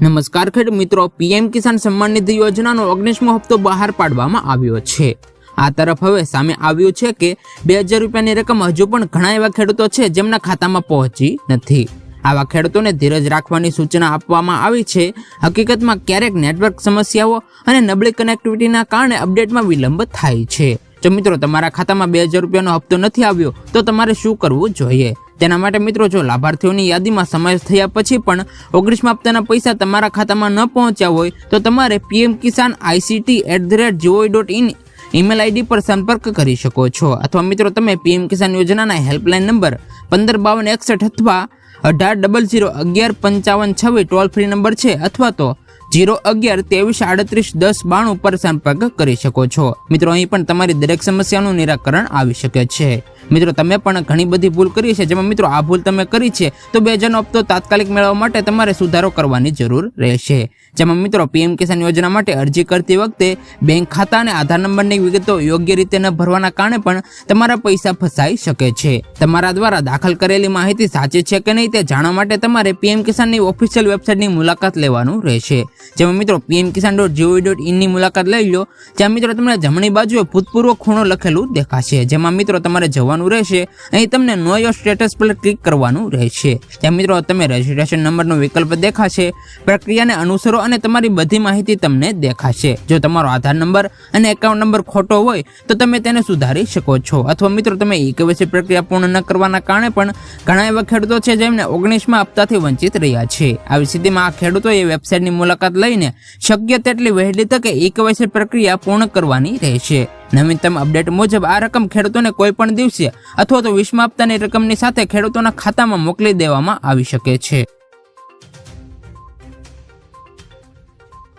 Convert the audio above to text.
નમસ્કાર ખેડૂત મિત્રો, પીએમ કિસાન સન્માન નિધિ યોજનાનો ઓગણીસમો હપ્તો બહાર પાડવામાં આવ્યો છે. આ તરફ હવે સામે આવ્યું છે કે બે હજાર રૂપિયાની રકમ હજુ પણ ઘણા એવા ખેડૂતો છે જેમના ખાતામાં પહોંચી નથી. આવા ખેડૂતોને ધીરજ રાખવાની સૂચના આપવામાં આવી છે. હકીકતમાં ક્યારેક નેટવર્ક સમસ્યાઓ અને નબળી કનેક્ટિવિટીના કારણે અપડેટમાં વિલંબ થાય છે. જો મિત્રો, તમારા ખાતામાં બે હજાર રૂપિયાનો હપ્તો નથી આવ્યો, તો તમારે શું કરવું જોઈએ? તેના માટે મિત્રો જો લાભાર્થીઓની યાદીમાં સમાવેશ થયા પછી પણ ઓગણીસમા હપ્તાના પૈસા તમારા ખાતામાં ન પહોંચ્યા હોય, તો તમારે PM Kisan ICT at the rate GOI dot in email ID પર સંપર્ક કરી શકો છો. અથવા મિત્રો તમે પીએમ કિસાન યોજનાના હેલ્પલાઇન નંબર પંદર બાવન એકસઠ અથવા અઢાર ડબલ ઝીરો અગિયાર પંચાવન છવ્વીસ ટોલ ફ્રી નંબર છે, અથવા તો જીરો અગિયાર, ત્રેવીસ, આડત્રીસ, દસ, બાણું પર સંપર્ક કરી શકો છો. મિત્રો, અહીં પણ તમારી દરેક સમસ્યાનું નિરાકરણ આવી શકે છે. મિત્રો, તમે પણ ઘણી બધી ભૂલ કરી છે. જેમાં, મિત્રો, આ ભૂલ તમે કરી છે, તો બે હજારનો હપ્તો તાત્કાલિક મેળવવા માટે તમારે સુધારો કરવાની જરૂર રહેશે. જેમાં, મિત્રો, પીએમ કિસાન યોજના માટે અરજી કરતી વખતે બેંક ખાતા અને આધાર નંબરની વિગતો યોગ્ય રીતે ન ભરવાના કારણે પણ તમારા પૈસા ફસાઈ શકે છે. તમારા દ્વારા દાખલ કરેલી માહિતી સાચી છે કે નહીં તે જાણવા માટે તમારે પીએમ કિસાનની ઓફિશિયલ વેબસાઇટની મુલાકાત લેવાનું રહેશે. જેમાં મિત્રો PM Kisan dot gov dot ઇનની મુલાકાત લઈ લો. જ્યાં મિત્રો તમને જમણી બાજુએ ભૂતપૂર્વ ખૂણો લખેલું દેખાશે. જેમાં મિત્રો તમારે જવાનું રહેશે. અહીં તમને નો યોર સ્ટેટસ પર ક્લિક કરવાનું રહેશે. ત્યાં મિત્રો તમે રજિસ્ટ્રેશન નંબરનો વિકલ્પ દેખાશે, પ્રક્રિયાને અનુસરો અને તમારી બધી માહિતી તમને દેખાશે. જો તમારો આધાર નંબર અને એકાઉન્ટ નંબર ખોટો હોય, તો તમે તેને સુધારી શકો છો. અથવા મિત્રો તમે ઈ કેવાયસી પ્રક્રિયા પૂર્ણ ન કરવાના કારણે પણ ઘણા એવા ખેડૂતો છે જેમને ઓગણીસમાં હપ્તાથી વંચિત રહ્યા છે. આવી સ્થિતિમાં આ ખેડૂતોએ વેબસાઇટની મુલાકાત લઈને શક્ય તેટલી વહેલી તકે ઈ કેવાયસી પ્રક્રિયા પૂર્ણ કરવાની રહેશે. નવીનતમ અપડેટ મુજબ આ રકમ ખેડૂતોને કોઈ પણ દિવસે અથવા તો વીસમા હપ્તાની રકમની સાથે ખેડૂતોના ખાતામાં મોકલી દેવામાં આવી શકે છે.